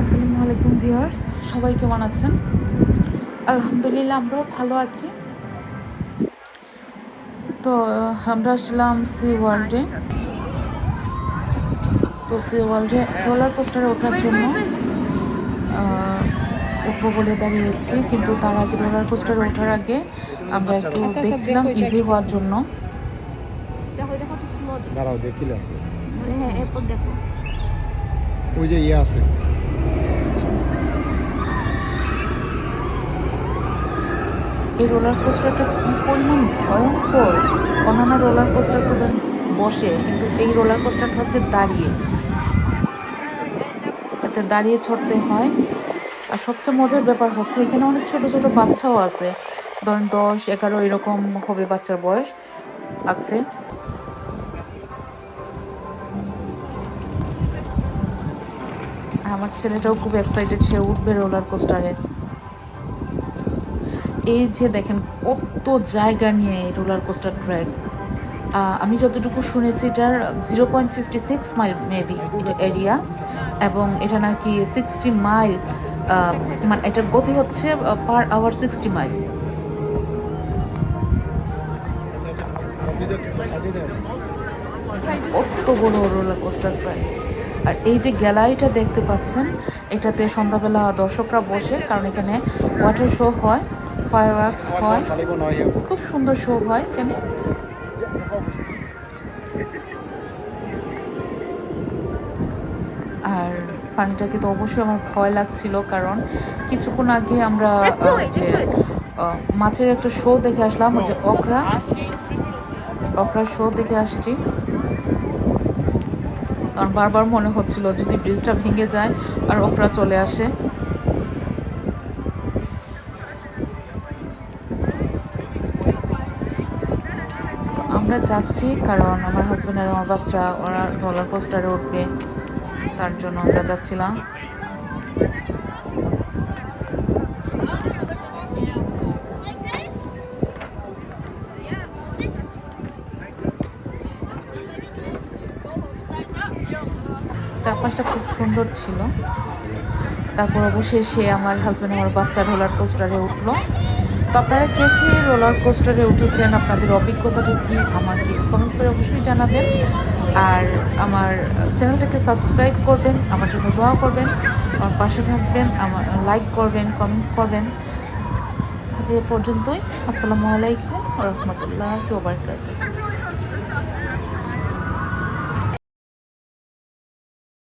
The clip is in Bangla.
আসসালামু আলাইকুম ভিউয়ার্স সবাই কেমন আছেন? আলহামদুলিল্লাহ আমরাও ভালো আছি। তো আমরা আসলাম সি ওয়ার্ল্ডে তো সি ওয়ার্ল্ডে রোলার কোস্টারে ওঠার জন্য উঠবো বলে দাঁড়িয়েছি। কিন্তু তার আগে রোলার কোস্টারে ওঠার আগে আমরা একটু দেখছিলাম ইজি হওয়ার জন্য। দেখো দেখো দাঁড়াও দেখিলাম। হ্যাঁ ওই যে ইয়ে আছে। এই রোলার কোস্টারটা কি পরিমাণ ভয়ঙ্কর? অন্যান্য রোলার কোস্টার তো বসে, কিন্তু এই রোলার কোস্টারটা হচ্ছে দাঁড়িয়ে। এতে দাঁড়িয়ে ছড়তে হয়। আর সবচেয়ে মজার ব্যাপার হচ্ছে, এখানে অনেক ছোট ছোট বাচ্চাও আছে। ধরেন দশ, এগারো এরকম হবে বাচ্চার বয়স আছে। আমার ছেলেটাও খুব এক্সাইটেড সে উঠবে রোলার কোস্টারে এই যে দেখেন কত জায়গা নিয়ে এই রোলার কোস্টার ট্র্যাক আমি যতটুকু শুনেছি, এটার zero point fifty six mile maybe এটা এরিয়া এবং এটা নাকি সিক্সটি মাইল মানে এটার গতি হচ্ছে পার আওয়ার সিক্সটি মাইল কত বড় রোলার কোস্টার ট্র্যাক আর এই যে গ্যালারিটা দেখতে পাচ্ছেন, এটাতে সন্ধ্যাবেলা দর্শকরা বসে, কারণ এখানে ওয়াটার শো হয়। ফায়ার ওয়ার্কস হয়। খুব সুন্দর শো হয় এখানে। আর পানিটাকে তো অবশ্যই আমার ভয় লাগছিল কারণ কিছুক্ষণ আগে আমরা যে মাছের একটা শো দেখে আসলাম ওই যে অকরা। অকরা শো দেখে আসছি। কারণ বারবার মনে হচ্ছিল যদি ব্রিজটা ভেঙে যায় আর অকরা চলে আসে। আমরা যাচ্ছি কারণ আমার হাজব্যান্ড আর আমার বাচ্চা, ওরা রোলার কোস্টারে উঠবে, তার জন্য আমরা যাচ্ছিলাম। চারপাশটা খুব সুন্দর ছিল। তারপর অবশেষে আমার হাজব্যান্ড আমার বাচ্চা রোলার কোস্টারে উঠল। তো আপনারা কে কে রোলার কোস্টারে উঠেছেন, আপনাদের অভিজ্ঞতাটা কি, আমাকে কমেন্টস করে অবশ্যই জানাবেন। আর আমার চ্যানেলটাকে সাবস্ক্রাইব করবেন, আমার জন্য দোয়া করবেন, আমার পাশে থাকবেন, আমার লাইক করবেন কমেন্টস করবেন। যে পর্যন্তই, আসসালামু আলাইকুম রহমতুল্লাহ ওবরকাতুহ